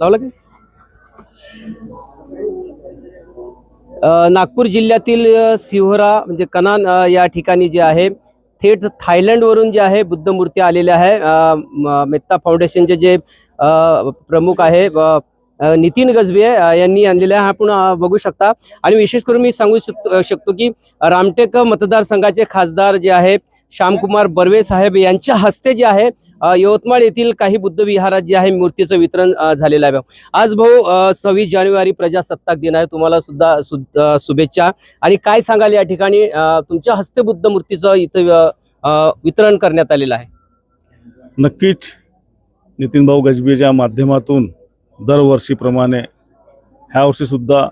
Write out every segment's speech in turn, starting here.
लावला की? नागपूर जिल्ह्यातील अ, सिहोरा म्हणजे कनान या ठिकाणी जे आहे थेट थायलंडवरून जे आहे बुद्ध मूर्ती आलेल्या आहे. म- मेत्ता फाउंडेशनचे जे प्रमुख आहे नितीन गजबे यांनी आणलेल्या आहे. आपण बघू शकता. आणि विशेष करून मी सांगू शक- शकतो की रामटेक मतदारसंघाचे खासदार जे आहे श्यामकुमार बर्वे साहेब यांच्या हस्ते जे आहे यवतमाळ येथील काही बुद्ध विहारात जे आहे मूर्तीचं वितरण झालेलं आहे. आज भाऊ सव्वीस जानेवारी प्रजासत्ताक दिन आहे. तुम्हाला सुद्धा शुभेच्छा. आणि काय सांगाल या ठिकाणी तुमच्या हस्ते बुद्ध मूर्तीचं इथं वितरण करण्यात आलेलं आहे? नक्कीच. नितीन भाऊ गजबीच्या माध्यमातून दरवर्षीप्रमाणे ह्या वर्षीसुद्धा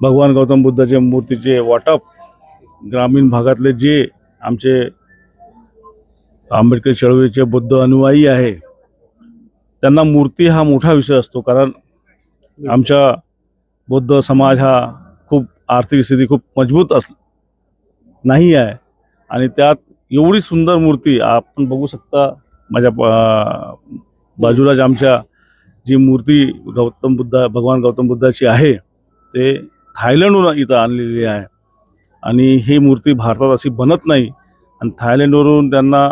भगवान गौतम बुद्धाच्या मूर्तीचे वाटप ग्रामीण भागातले जे आमचे आंबेडकर चळवळीचे बुद्ध अनुयायी आहे त्यांना मूर्ती हा मोठा विषय असतो. कारण आमच्या बौद्ध समाज हा खूप आर्थिक स्थिती खूप मजबूत अस नाही आहे. आणि त्यात एवढी सुंदर मूर्ती आपण बघू शकता माझ्या प- बाजूलाच आमच्या जी मूर्ती गौतम बुद्ध भगवान गौतम बुद्धाची आहे ते थायलंडहून इथं आणलेली आहे. आणि ही मूर्ती भारतात अशी बनत नाही. आणि थायलंडवरून त्यांना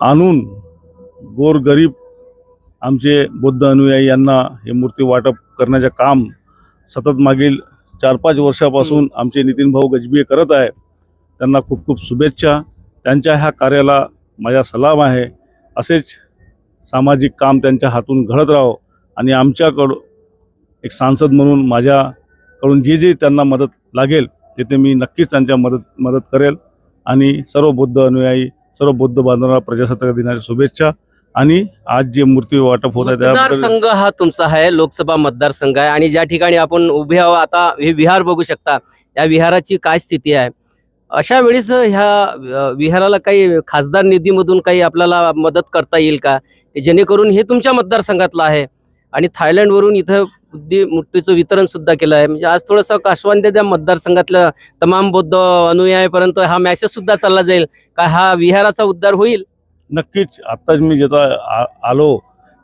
आणून गोरगरीब आमचे बौद्ध अनुयायी यांना हे मूर्ती वाटप करण्याचे काम सतत मागील चार पाच वर्षापासून आमचे नितीन भाऊ गजबीये करत आहे त्यांना खूप खूप शुभेच्छा. त्यांच्या ह्या कार्याला माझा सलाम आहे. असेच सामाजिक काम त्यांच्या हातून घडत राहो आणि आमच्याकडं एक सांसद म्हणून माझ्याकडून जे जे त्यांना मदत लागेल ते ते मी नक्कीच त्यांच्या मदत मदत करेल. आणि सर्व बौद्ध अनुयायी सर्व बौद्ध बांधवांना प्रजासत्ताक दिनाच्या शुभेच्छा. आणि आज जे मूर्ती वाटप होत आहे त्या मतदारसंघ हा तुमचा आहे लोकसभा मतदारसंघ आहे. आणि ज्या ठिकाणी आपण उभे आहोत आता हे विहार बघू शकता. या विहाराची काय स्थिती आहे? अशा वेळेस ह्या विहाराला काही खासदार निधीमधून काही आपल्याला मदत करता येईल का? जेणेकरून हे तुमच्या मतदारसंघातलं आहे आणि थायलंडवरून इथं बुद्धी मूर्तीचं वितरण सुद्धा केलं आहे. म्हणजे आज थोडंसं काशवान त्या मतदारसंघातल्या तमाम बौद्ध अनुयायापर्यंत हा मॅसेजसुद्धा चालला जाईल का? हा विहाराचा उद्धार होईल? नक्कीच. आत्ताच मी जेव्हा आ- आलो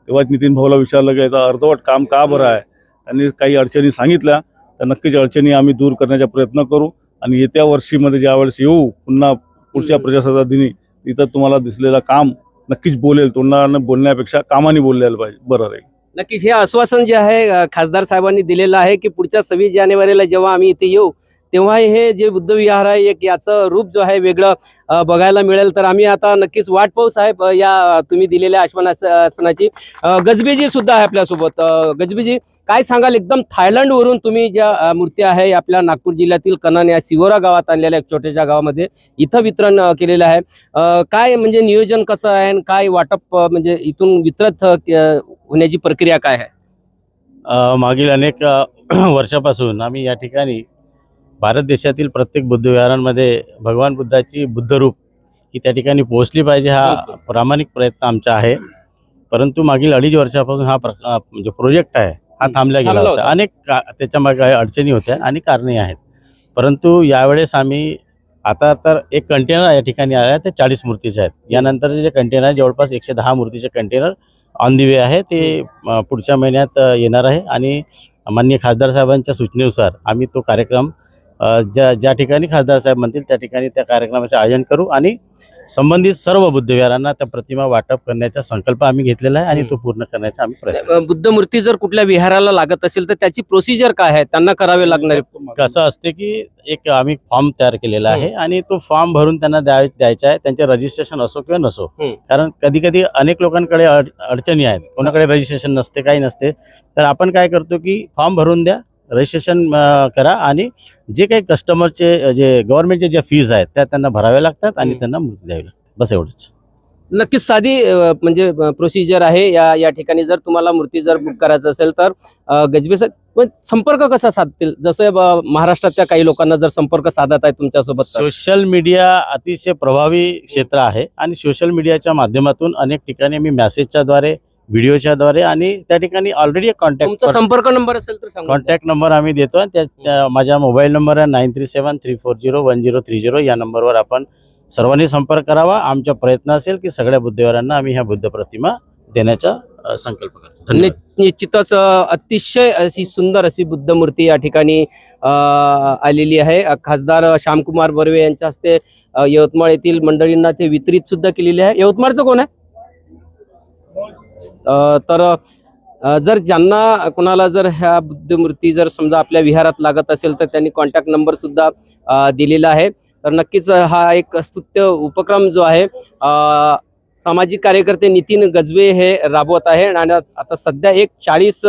तेव्हाच नितीन भाऊला विचारलं की याचं अर्धवट काम का बरं आहे? त्यांनी काही अडचणी सांगितल्या. तर नक्कीच अडचणी आम्ही दूर करण्याचा प्रयत्न करू. आणि येत्या वर्षीमध्ये ज्यावेळेस येऊ पुन्हा पुढच्या. प्रजासत्ताक दिनी इथं तुम्हाला दिसलेलं काम नक्कीच बोलेल. तोंडानं बोलण्यापेक्षा कामाने बोललेलं पाहिजे. बरं राहील. नक्कीच हे आश्वासन जे आहे खासदार साहेबांनी दिलेलं आहे की पुढच्या सव्वीस जानेवारीला जेव्हा आम्ही इथे येऊ तेव्हा हे जे बुद्धविहार आहे एक याचं रूप जो आहे वेगळं बघायला मिळेल. तर आम्ही आता नक्कीच वाट पाहू साहेब या तुम्ही दिलेल्या आश्वासनाची. गजबीजी सुद्धा आहे आपल्यासोबत. गजबीजी काय सांगाल? एकदम थायलंडवरून तुम्ही ज्या मूर्ती मूर्त्या आहे आपल्या नागपूर जिल्ह्यातील कनान या शिवोरा गावात आणलेल्या एक छोट्याशा गावामध्ये इथं वितरण केलेलं आहे. काय म्हणजे नियोजन कसं आहे आणि काय वाटप म्हणजे इथून वितरत होण्याची प्रक्रिया काय आहे? मागील अनेक वर्षापासून आम्ही या ठिकाणी भारत देशातील प्रत्येक बुद्धविहारांमध्ये भगवान बुद्धाची बुद्धरूप ही त्या ठिकाणी पोहोचली पाहिजे हा. प्रामाणिक प्रयत्न आमचा आहे. परंतु मागील अडीच वर्षापासून हा प्रका म्हणजे प्रोजेक्ट आहे हा थांबला गेला होता. अनेक का त्याच्यामागे काही अडचणी होत्या आणि कारणे आहेत. परंतु यावेळेस आम्ही आता तर एक कंटेनर या ठिकाणी आला आहे ते चाळीस मूर्तीचे आहेत. यानंतरचे जे कंटेनर आहे जवळपास एकशे दहा मूर्तीचे कंटेनर ऑन दी वे आहे. ते पुढच्या महिन्यात येणार आहे. आणि माननीय खासदार साहेबांच्या सूचनेनुसार आम्ही तो कार्यक्रम ज्या ज्या ठिकाणी खासदार साहेब म्हणतील त्या ठिकाणी त्या कार्यक्रमाचे आयोजन करू आणि संबंधित सर्व बुद्धविहारांना त्या प्रतिमा वाटप करण्याचा संकल्प आम्ही घेतलेला आहे आणि तो पूर्ण करण्याचा आम्ही प्रयत्न बुद्ध मूर्ती जर कुठल्या विहाराला लागत असेल तर त्याची प्रोसिजर काय आहे? त्यांना करावे लागणार कसं असते की एक आम्ही फॉर्म तयार केलेला आहे आणि तो फॉर्म भरून त्यांना द्याय द्यायचा आहे. त्यांचे रजिस्ट्रेशन असो किंवा नसो. कारण कधी कधी अनेक लोकांकडे अड अडचणी आहेत. कोणाकडे रजिस्ट्रेशन नसते काही नसते. तर आपण काय करतो की फॉर्म भरून द्या. रजिस्ट्रेशन करा आणि जे काही कस्टमरचे जे गव्हर्नमेंटचे ज्या फीज आहेत त्या त्यांना भराव्या लागतात आणि. त्यांना मूर्ती द्यावी लागते बस एवढंच नक्कीच साधी म्हणजे प्रोसिजर आहे या या ठिकाणी जर तुम्हाला मूर्ती जर बुक करायचं असेल तर गजबे पण संपर्क कसा साधतील जसं महाराष्ट्रातल्या काही लोकांना जर संपर्क साधत आहे तुमच्यासोबत. सोशल मीडिया अतिशय प्रभावी क्षेत्र आहे आणि सोशल मीडियाच्या माध्यमातून अनेक ठिकाणी मी मेसेजच्या द्वारे व्हिडिओच्या द्वारे आणि त्या ठिकाणी ऑलरेडी तुमचा कॉन्टॅक्ट संपर्क नंबर असेल तर सांगा कॉन्टॅक्ट नंबर आम्ही देतो त्या- त्या माझा मोबाईल नंबर आहे nine three seven three four zero one zero three zero या नंबरवर आपण सर्वांनी संपर्क करावा. आमचा प्रयत्न असेल की सगळ्या बुद्धविहारांना आम्ही ह्या बुद्ध प्रतिमा देण्याचा संकल्प करतो धन्यवाद. निश्चितच अतिशय अशी सुंदर अशी बुद्ध मूर्ती या ठिकाणी आलेली आहे. खासदार श्यामकुमार बर्वे यांच्या हस्ते यवतमाळ येथील मंडळींना ते वितरित सुद्धा केलेले आहे. यवतमाळचं कोण आहे? तर जर ज्यांना कोणाला जर ह्या बुद्धमूर्ती जर समजा आपल्या विहारात लागत असेल तर त्यांनी कॉन्टॅक्ट नंबरसुद्धा दिलेला आहे. तर नक्कीच हा एक स्तुत्य उपक्रम जो आहे सामाजिक कार्यकर्ते नितीन गजबे हे राबवत आहे. आणि आता सध्या एक चाळीस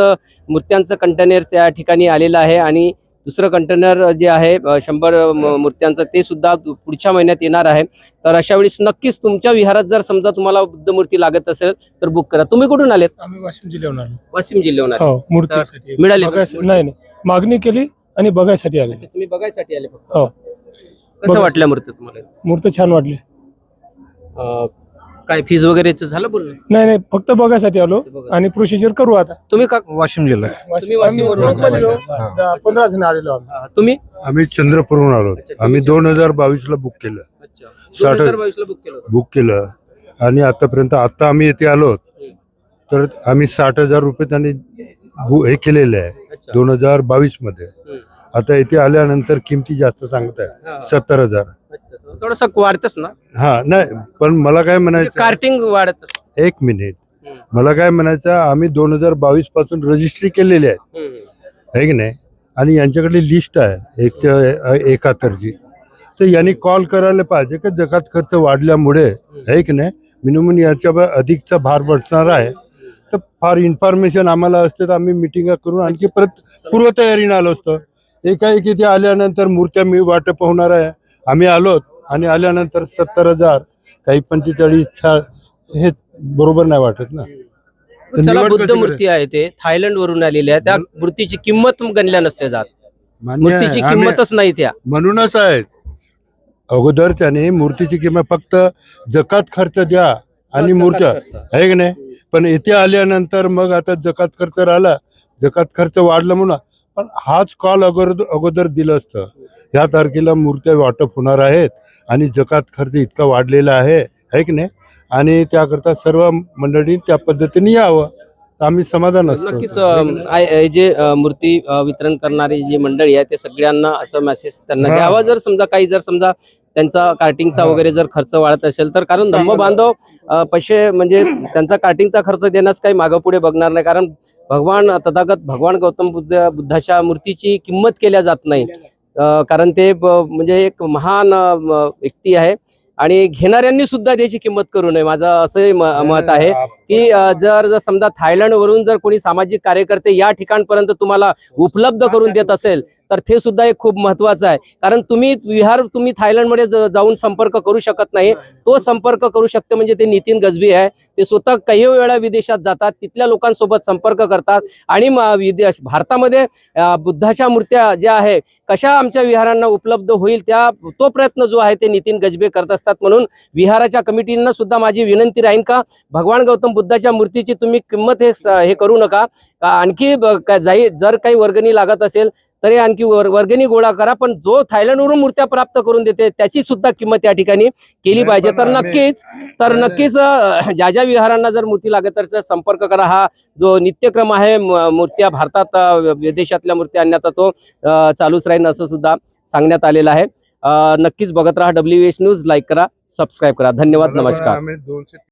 मूर्त्यांचं कंटेनर त्या ठिकाणी आलेलं आहे. आणि दुसरं कंटेनर जे आहे शंभर मूर्त्यांचं ते सुद्धा पुढच्या महिन्यात येणार आहे. तर अशा वेळेस नक्कीच तुमच्या विहारात जर समजा तुम्हाला बुद्ध मूर्ती लागत असेल तर बुक करा. तुम्ही कुठून आलेत? आम्ही वाशिम जिल्ह्याहून आलो. वाशिम जिल्ह्याहून आले. हो मूर्तीसाठी. मिळाली बघायसाठी-? नाही नाही. मागणी केली आणि बघायसाठी आले. तुम्ही बघायसाठी आले फक्त. हो. कसं बघा. वाटल्या मूर्ती तुम्हाला? मूर्ती छान वाटली. अ, काय फीज वगैरेच झालं बोलणं नाही नाही फक्त बघायसाठी आलो. आणि प्रोसिजर करू आता. तुम्ही का वाशिम जिल्हा. तुम्ही वाशिमवरून? आलेलो. पंधरा जण आलेलो आम्ही. तुम्ही? आम्ही चंद्रपूरहून आलो. अच्छा, आम्ही दोन हजार बावीस ला बुक केलं. अच्छा. साठ- 2022 ला बुक केलं होतं. बुक केलं. आणि आतापर्यंत आता आम्ही येथे आलो. तर आम्ही साठ हजार रुपये त्यांनी बु- हे केलेले आहे. अच्छा. दोन हजार बावीसमध्ये हम्म. आता येथे आल्यानंतर किमती जास्त सांगत आहे. सत्तर हजार. थोडस वाढतच ना? हा नाही पण मला काय म्हणायचं कार्टिंग वाढत एक मिनिट. मला काय म्हणायचं आम्ही दोन हजार बावीसपासून रजिस्ट्री केलेली आहे. आहे की नाही? आणि यांच्याकडे लिस्ट आहे एकशे एकाहत्तरची. तर यांनी कॉल करायला पाहिजे की जगात खर्च वाढल्यामुळे आहे की नाही? मिनिमम याच्या अधिकचा भार बसणार आहे. तर फार इन्फॉर्मेशन आम्हाला असते तर आम्ही मिटिंग करून आणखी परत पूर्वतयारीने आलो असतो. एकाएकी ते आल्यानंतर मूर्त्या मी वाटप होणार आहे. आम्ही आलो आणि आल्यानंतर सत्तर हजार काही पंचेचाळीस हे बरोबर नाही वाटत ना. चला बुद्ध मूर्ती आहे ते. थायलंड वरून आलेली आहे. त्या मूर्तीची किंमत गणल्या नसते जात. मान्य आहे. मूर्तीची आम्ही- किंमतच नाही त्या. म्हणूनच आहे. अगोदर त्याने मूर्तीची किंमत फक्त जकात खर्च द्या आणि मूर्त्या आहे की नाही? पण इथे आल्यानंतर मग आता जकात खर्च राहिला. जकात खर्च वाढला म्हणून पण हाच कॉल अगोदर अगोदर दिलं असतं. ह्या तारखेला मूर्त्या वाटप होणार आहेत आणि जकात खर्च इतका वाढलेला आहे आहे की नाही? आणि त्याकरता सर्व मंडळी त्या पद्धतीने यावं. तर आम्ही समाधान असतो. नक्कीच अं, हे जे अं, मूर्ती अं, वितरण करणारी जी मंडळी आहे ते सगळ्यांना असं मेसेज त्यांना हा. द्यावा. जर समजा काही जर समजा त्यांचा कार्टिंगचा हा. वगैरे जर खर्च वाढत असेल तर कारण धम्म बांधव पैसे म्हणजे त्यांचा कार्टिंगचा खर्च देण्यास काही मागं पुढे बघणार नाही. कारण भगवान तथागत भगवान गौतम बुद्ध बुद्धाच्या मूर्तीची किंमत केल्या जात नाही. कारण ते म्हणजे एक महान व्यक्ती आहे. आणि घेणाऱ्यांनी सुद्धा त्याची किंमत करू नये. माझं असं मत आहे की जर जर समजा थायलंड वरून जर कोणी सामाजिक कार्यकर्ते या ठिकाणपर्यंत तुम्हाला उपलब्ध करून देत असेल तर ते सुद्धा एक खूप महत्वाचं आहे. कारण तुम्ही विहार तुम्ही थायलंडमध्ये जाऊन संपर्क करू शकत नाही. तो संपर्क करू शकते म्हणजे ते नितीन गजबी आहे. ते स्वतः काही वेळा विदेशात जातात तिथल्या लोकांसोबत संपर्क करतात आणि म- विदेश भारतामध्ये बुद्धाच्या मूर्त्या ज्या आहे कशा आमच्या विहारांना उपलब्ध होईल त्या तो प्रयत्न जो आहे ते नितीन गजबे करत असतात. म्हणून विहाराच्या कमिटींना सुद्धा माझी विनंती राहील का भगवान गौतम बुद्धाच्या मूर्तीची तुम्ही किंमत हे हे करू नका. आणखी जाई जर काही वर्गणी लागत असेल तरी आणखी वर- वर्गणी गोळा करा पण जो थायलंडवरून मूर्त्या प्राप्त करून देते त्याची सुद्धा किंमत या ठिकाणी केली पाहिजे. तर नक्कीच तर नक्कीच ज्या ज्या विहारांना जर मूर्ती लागत तर संपर्क करा. हा जो नित्यक्रम आहे मूर्त्या भारतात विदेशातल्या मूर्त्या आणण्याचा तो चालूच राहील असं सुद्धा सांगण्यात आलेलं आहे. नक्कीच बघत राहा डब्ल्यू एच न्यूज लाईक करा सबस्क्राईब करा. धन्यवाद नमस्कार.